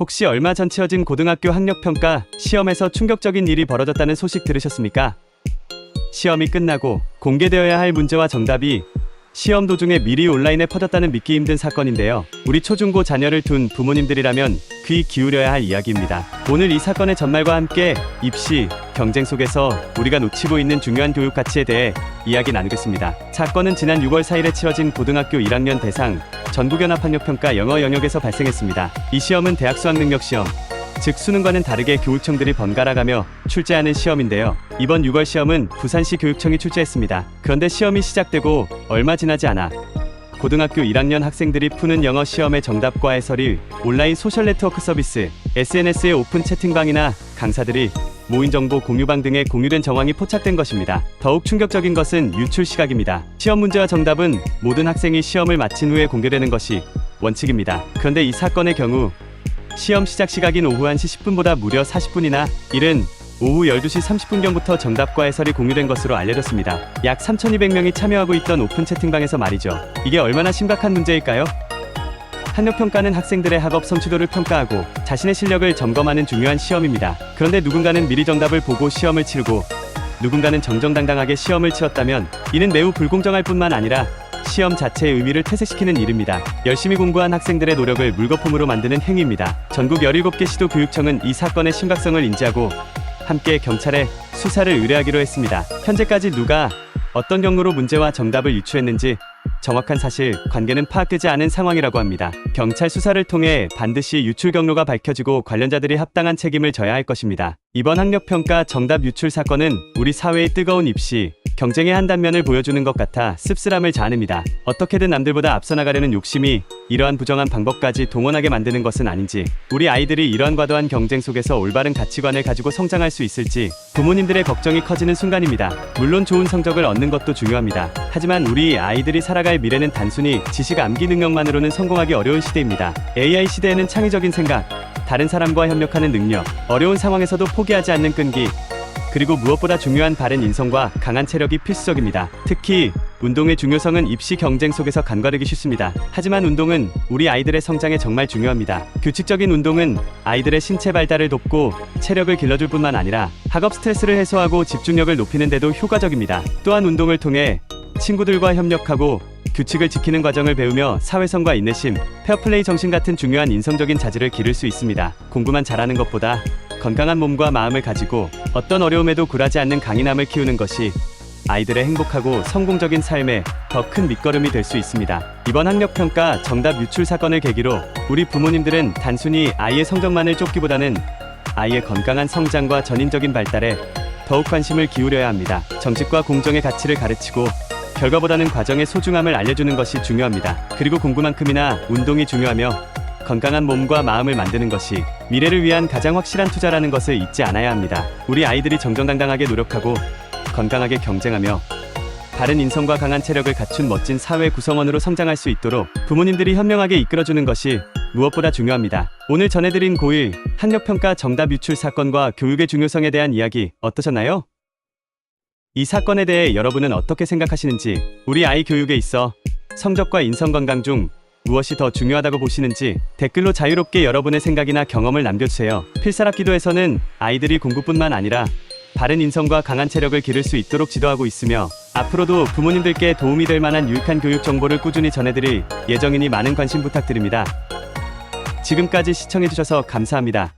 혹시 얼마 전 치러진 고등학교 학력평가 시험에서 충격적인 일이 벌어졌다는 소식 들으셨습니까? 시험이 끝나고 공개되어야 할 문제와 정답이 시험 도중에 미리 온라인에 퍼졌다는 믿기 힘든 사건인데요. 우리 초중고 자녀를 둔 부모님들이라면 귀 기울여야 할 이야기입니다. 오늘 이 사건의 전말과 함께 입시, 경쟁 속에서 우리가 놓치고 있는 중요한 교육 가치에 대해 이야기 나누겠습니다. 사건은 지난 6월 4일에 치러진 고등학교 1학년 대상 전국연합학력평가 영어 영역에서 발생했습니다. 이 시험은 대학 수학능력 시험, 즉 수능과는 다르게 교육청들이 번갈아가며 출제하는 시험인데요. 이번 6월 시험은 부산시 교육청이 출제했습니다. 그런데 시험이 시작되고 얼마 지나지 않아 고등학교 1학년 학생들이 푸는 영어 시험의 정답과 해설이 온라인 소셜 네트워크 서비스 SNS의 오픈 채팅방이나 강사들이 모인 정보 공유방 등에 공유된 정황이 포착된 것입니다. 더욱 충격적인 것은 유출 시각입니다. 시험 문제와 정답은 모든 학생이 시험을 마친 후에 공개되는 것이 원칙입니다. 그런데 이 사건의 경우 시험 시작 시각인 오후 1시 10분보다 무려 40분이나 이른 오후 12시 30분경부터 정답과 해설이 공유된 것으로 알려졌습니다. 약 3,200명이 참여하고 있던 오픈 채팅방에서 말이죠. 이게 얼마나 심각한 문제일까요? 학력평가는 학생들의 학업 성취도를 평가하고 자신의 실력을 점검하는 중요한 시험입니다. 그런데 누군가는 미리 정답을 보고 시험을 치르고 누군가는 정정당당하게 시험을 치렀다면 이는 매우 불공정할 뿐만 아니라 시험 자체의 의미를 퇴색시키는 일입니다. 열심히 공부한 학생들의 노력을 물거품으로 만드는 행위입니다. 전국 17개 시도 교육청은 이 사건의 심각성을 인지하고 함께 경찰에 수사를 의뢰하기로 했습니다. 현재까지 누가 어떤 경로로 문제와 정답을 유추했는지 정확한 사실 관계는 파악되지 않은 상황이라고 합니다. 경찰 수사를 통해 반드시 유출 경로가 밝혀지고 관련자들이 합당한 책임을 져야 할 것입니다. 이번 학력평가 정답 유출 사건은 우리 사회의 뜨거운 입시, 경쟁의 한 단면을 보여주는 것 같아 씁쓸함을 자아냅니다. 어떻게든 남들보다 앞서 나가려는 욕심이 이러한 부정한 방법까지 동원하게 만드는 것은 아닌지, 우리 아이들이 이러한 과도한 경쟁 속에서 올바른 가치관을 가지고 성장할 수 있을지 부모님들의 걱정이 커지는 순간입니다. 물론 좋은 성적을 얻는 것도 중요합니다. 하지만 우리 아이들이 살아갈 미래는 단순히 지식 암기 능력만으로는 성공하기 어려운 시대입니다. AI 시대에는 창의적인 생각, 다른 사람과 협력하는 능력, 어려운 상황에서도 포기하지 않는 끈기, 그리고 무엇보다 중요한 바른 인성과 강한 체력이 필수적입니다. 특히 운동의 중요성은 입시 경쟁 속에서 간과되기 쉽습니다. 하지만 운동은 우리 아이들의 성장에 정말 중요합니다. 규칙적인 운동은 아이들의 신체 발달을 돕고 체력을 길러줄 뿐만 아니라 학업 스트레스를 해소하고 집중력을 높이는 데도 효과적입니다. 또한 운동을 통해 친구들과 협력하고 규칙을 지키는 과정을 배우며 사회성과 인내심, 페어플레이 정신 같은 중요한 인성적인 자질을 기를 수 있습니다. 공부만 잘하는 것보다 건강한 몸과 마음을 가지고 어떤 어려움에도 굴하지 않는 강인함을 키우는 것이 아이들의 행복하고 성공적인 삶에 더 큰 밑거름이 될 수 있습니다. 이번 학력평가 정답 유출 사건을 계기로 우리 부모님들은 단순히 아이의 성적만을 쫓기보다는 아이의 건강한 성장과 전인적인 발달에 더욱 관심을 기울여야 합니다. 정직과 공정의 가치를 가르치고 결과보다는 과정의 소중함을 알려주는 것이 중요합니다. 그리고 공부만큼이나 운동이 중요하며 건강한 몸과 마음을 만드는 것이 미래를 위한 가장 확실한 투자라는 것을 잊지 않아야 합니다. 우리 아이들이 정정당당하게 노력하고 건강하게 경쟁하며 바른 인성과 강한 체력을 갖춘 멋진 사회 구성원으로 성장할 수 있도록 부모님들이 현명하게 이끌어주는 것이 무엇보다 중요합니다. 오늘 전해드린 고1 학력평가 정답 유출 사건과 교육의 중요성에 대한 이야기 어떠셨나요? 이 사건에 대해 여러분은 어떻게 생각하시는지, 우리 아이 교육에 있어 성적과 인성 건강 중 무엇이 더 중요하다고 보시는지 댓글로 자유롭게 여러분의 생각이나 경험을 남겨주세요. 필사랍 기도에서는 아이들이 공부뿐만 아니라 바른 인성과 강한 체력을 기를 수 있도록 지도하고 있으며 앞으로도 부모님들께 도움이 될 만한 유익한 교육 정보를 꾸준히 전해드릴 예정이니 많은 관심 부탁드립니다. 지금까지 시청해주셔서 감사합니다.